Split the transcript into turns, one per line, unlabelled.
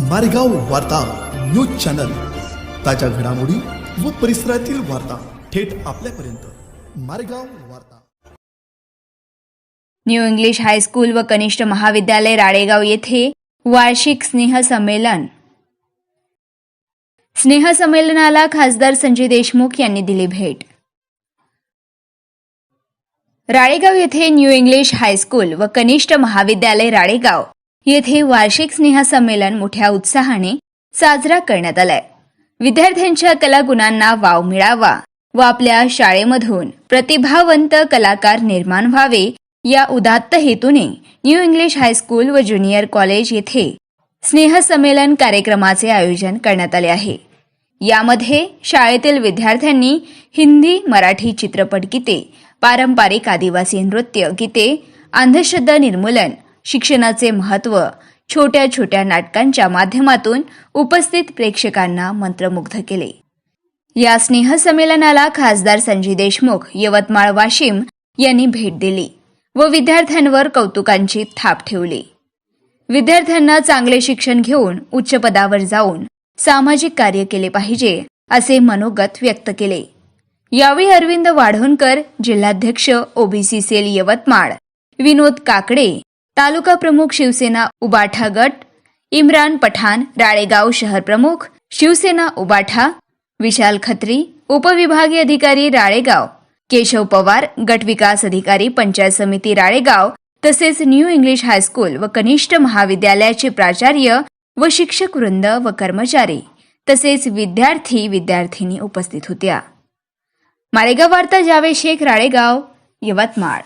मारेगाव वार्ता news channel. ताज्या घडामोडी व परिसरातील वार्ता थेट आपल्यापर्यंत. मारेगाव वार्ता.
न्यू इंग्लिश हायस्कूल व कनिष्ठ महाविद्यालय राळेगाव येथे वार्षिक स्नेहसंमेलन स्नेहसंमेलनाला खासदार संजय देशमुख यांनी दिली भेट. राळेगाव येथे न्यू इंग्लिश हायस्कूल व कनिष्ठ महाविद्यालय राळेगाव. येथे वार्षिक स्नेहसंमेलन मोठ्या उत्साहाने साजरा करण्यात आलाय. विद्यार्थ्यांच्या कलागुणांना वाव मिळावा व आपल्या शाळेमधून प्रतिभावंत कलाकार निर्माण व्हावे या उदात्त हेतूने न्यू इंग्लिश हायस्कूल व ज्युनियर कॉलेज येथे स्नेहसंमेलन कार्यक्रमाचे आयोजन करण्यात आले आहे. यामध्ये शाळेतील विद्यार्थ्यांनी हिंदी मराठी चित्रपट गीते पारंपरिक आदिवासी नृत्य गीते अंधश्रद्धा निर्मूलन शिक्षणाचे महत्त्व छोट्या छोट्या नाटकांच्या माध्यमातून उपस्थित प्रेक्षकांना मंत्रमुग्ध केले. या स्नेहसंमेलनाला खासदार संजय देशमुख यवतमाळ वाशिम यांनी भेट दिली व विद्यार्थ्यांवर कौतुकांची थाप ठेवली. विद्यार्थ्यांना चांगले शिक्षण घेऊन उच्च पदावर जाऊन सामाजिक कार्य केले पाहिजे असे मनोगत व्यक्त केले. यावेळी अरविंद वाढवणकर जिल्हाध्यक्ष ओबीसी सेल यवतमाळ विनोद काकडे तालुका प्रमुख शिवसेना उबाठा गट इम्रान पठाण राळेगाव शहर प्रमुख शिवसेना उबाठा विशाल खत्री उपविभागीय अधिकारी राळेगाव केशव पवार गट विकास अधिकारी पंचायत समिती राळेगाव तसेच न्यू इंग्लिश हायस्कूल व कनिष्ठ महाविद्यालयाचे प्राचार्य व शिक्षक वृंद व कर्मचारी तसेच विद्यार्थी विद्यार्थिनी उपस्थित होत्या. मालेगाव वार्ता जावे शेख राळेगाव यवतमाळ.